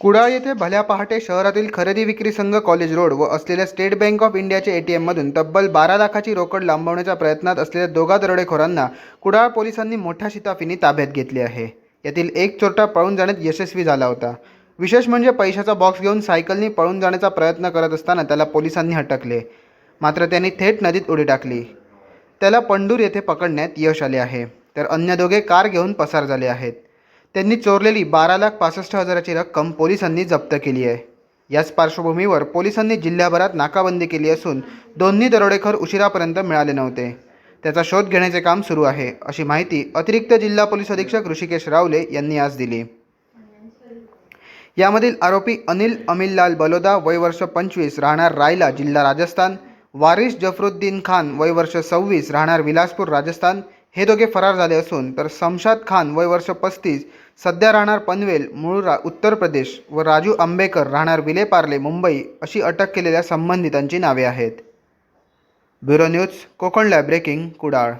कुडाळ येथे भल्या पहाटे शहरातील खरेदी विक्री संघ कॉलेज रोड व असलेल्या स्टेट बँक ऑफ इंडियाच्या एटीएममधून तब्बल बारा लाखाची रोकड लांबवण्याच्या प्रयत्नात असलेल्या दोघा दरोडेखोरांना कुडाळ पोलिसांनी मोठ्या शिताफीने ताब्यात घेतले आहे. यातील एक चोरटा पळून जाण्यात यशस्वी झाला होता. विशेष म्हणजे पैशाचा बॉक्स घेऊन सायकलनी पळून जाण्याचा प्रयत्न करत असताना त्याला पोलिसांनी हटकले मात्र त्यांनी थेट नदीत उडी टाकली. त्याला पंडूर येथे पकडण्यात यश आले आहे. तर अन्य दोघे कार घेऊन पसार झाले आहेत. त्यांनी चोरलेली बारा लाख पासष्ट हजाराची रक्कम पोलिसांनी जप्त केली आहे. याच पार्श्वभूमीवर पोलिसांनी जिल्ह्याभरात नाकाबंदी केली असून दोन्ही दरोडेखोर उशिरापर्यंत मिळाले नव्हते. त्याचा शोध घेण्याचे काम सुरू आहे अशी माहिती अतिरिक्त जिल्हा पोलीस अधीक्षक ऋषिकेश रावले यांनी आज दिली. यामधील आरोपी अनिल अमिललाल बलोदा वय वर्ष पंचवीस राहणार रायला जिल्हा राजस्थान वारिस जफरुद्दीन खान वय वर्ष सव्वीस राहणार विलासपूर राजस्थान हे दोघे फरार झाले असून तर समशाद खान वय वर्ष पस्तीस सध्या राहणार पनवेल मूळ रा उत्तर प्रदेश व राजू आंबेकर राहणार विलेपार्ले मुंबई अशी अटक केलेल्या संबंधितांची नावे आहेत. Bureau news Konkan lab breaking Kudal.